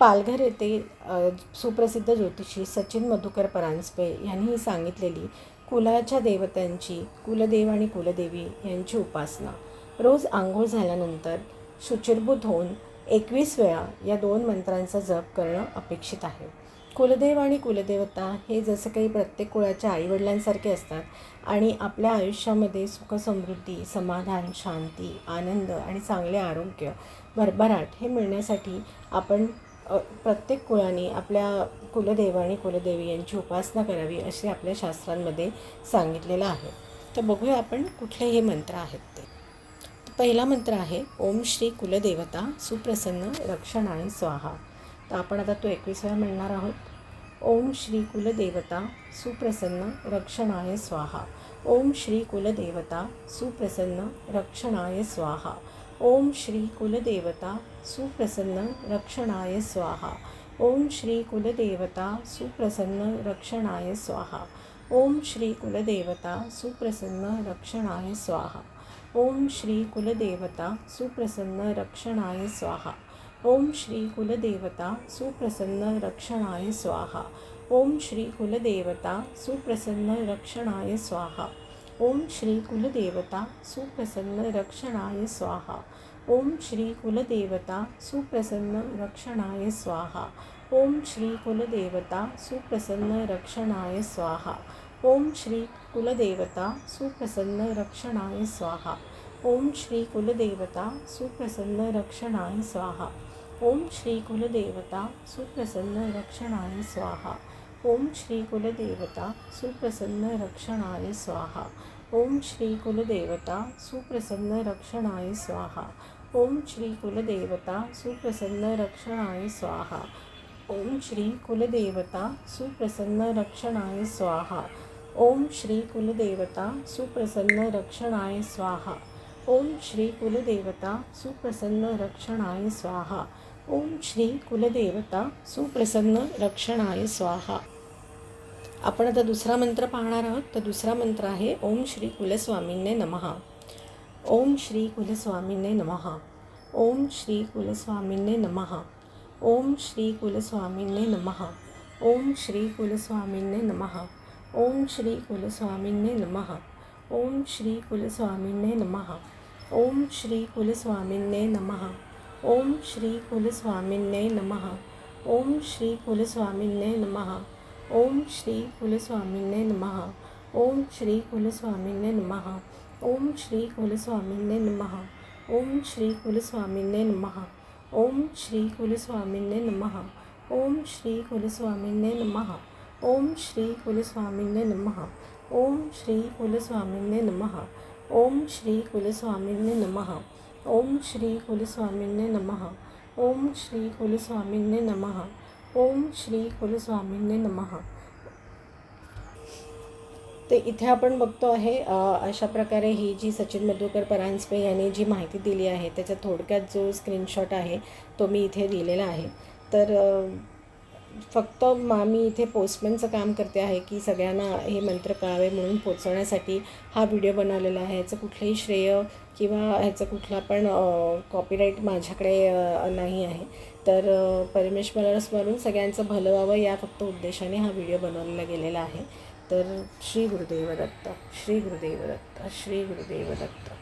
पालघर येथे सुप्रसिद्ध ज्योतिषी सचिन मधुकर परांजपे यांनी सांगितलेली कुलाच्या देवतांची कुलदेव आणि कुलदेवी यांची उपासना. रोज आंघोळ झाल्यानंतर शुचिर्भूत होऊन एकवीस वेळा या दोन मंत्रांचा जप करणं अपेक्षित आहे. कुलदेव आणि कुलदेवता हे जसं काही प्रत्येक कुळाच्या आईवडिलांसारखे असतात आणि आपल्या आयुष्यामध्ये सुखसमृद्धी समाधान शांती आनंद आणि चांगले आरोग्य भरभराट हे मिळण्यासाठी आपण प्रत्येक कुळाने आपल्या कुलदेव आणि कुलदेवी यांची उपासना करावी असे आपल्या शास्त्रांमध्ये सांगितलेलं आहे. तर बघूया आपण कुठले हे मंत्र आहेत ते. पहिला मंत्र आहे ओम श्री कुलदेवता सुप्रसन्न रक्षणाय स्वाहा. तर आपण आता तो एकवीस म्हणणार आहोत. ओम श्री कुलदेवता सुप्रसन्न रक्षणाय स्वाहा. ओम श्री कुलदेवता सुप्रसन्न रक्षणाय स्वाहा. ओम श्री कुलदेवता सुप्रसन्न रक्षणाय स्वाहा। ओम श्री कुलदेवता सुप्रसन्न रक्षणाय स्वाहा। ओम श्री कुलदेवता सुप्रसन्न रक्षणाय स्वाहा। ओम श्री कुलदेवता सुप्रसन्न रक्षणाय स्वाहा। ओम श्री कुलदेवता सुप्रसन्न रक्षणाय स्वाहा। ओम श्री कुलदेवता सुप्रसन्न रक्षणाय स्वाहा। ओम श्री कुलदेवता सुप्रसन्न रक्षणाय स्वाहा ओम श्री कुलदेवता सुप्रसन्न रक्षणाय स्वाहा ओम श्री कुलदेवता सुप्रसन्न रक्षणाय स्वाहा ओम श्री कुलदेवता सुप्रसन्न रक्षणाय स्वाहा ओम श्री कुलदेवता सुप्रसन्न रक्षणाय स्वाहा ओम श्री कुलदेवता सुप्रसन्न रक्षणाय स्वाहा ओम श्री कुलदेवता सुप्रसन्न रक्षणाय स्वाहा. ओम श्री कुलदेवता सुप्रसन्न रक्षणाय स्वाहा. ओम श्री कुलदेवता सुप्रसन्न रक्षणाय स्वाहा. ओम श्री कुलदेवता सुप्रसन्न रक्षणाय स्वाहा. ओम श्री कुलदेवता सुप्रसन्न रक्षणाय स्वाहा. ओम श्री कुलदेवता सुप्रसन्न रक्षणाय स्वाहा. ओम श्री कुलदेवता सुप्रसन्न रक्षणाय स्वाहा. आपण आता दुसरा मंत्र पाहणार आहोत तर दुसरा मंत्र आहे ओम श्री कुलस्वामींने नमहा ओम श्री कुलस्वामींने नमहा ओम श्री कुलस्वामींने नमहा ओम श्री कुलस्वामींने नमहा ओम श्री कुलस्वामींने नमहा ओम श्री कुलस्वामींने नमहा ओम श्री कुलस्वामींने नमहा ओम श्री कुलस्वामींने नमहा ओम श्री कुलस्वामींने नमहा ओम श्री कुलस्वामींने नमहा ओम श्री कुलस्वामींने नमः ओम श्री कुलस्वामींने नमः ओम श्री कुलस्वामींने नमः ओम श्री कुलस्वामींने नमः ओम श्री कुलस्वामींने नमः ओम श्री कुलस्वामींने नमः ओम श्री कुलस्वामींने नमः ओम श्री कुलस्वामींने नमः ओम श्री कुलस्वामींने नमः ओम श्री कुलस्वामींने नमः ओम श्री कुलस्वामींने नमः ओम श्री कुलस्वामींनी नमः. ते इथे आपण बघतो आहे अशा प्रकारे ही जी सचिन मधुकर परांजपे यांनी जी माहिती दिली आहे त्याचा थोडक्यात जो स्क्रीनशॉट आहे तो मी इथे दिलेला आहे. तर फक्त मा मी इथे पोस्टमॅनचं काम करते आहे की सगळ्यांना हे मंत्र कळावे म्हणून पोचवण्यासाठी हा व्हिडिओ बनवलेला आहे. ह्याचं कुठलंही श्रेय किंवा ह्याचं कुठला पण कॉपीराईट माझ्याकडे नाही आहे. तर परमेश्वराला स्मरून सगळ्यांचं भलं व्हावं या फक्त उद्देशाने हा व्हिडिओ बनवलेला गेलेला आहे. तर श्री गुरुदेव दत्त श्री गुरुदेव दत्त श्री गुरुदेव दत्त.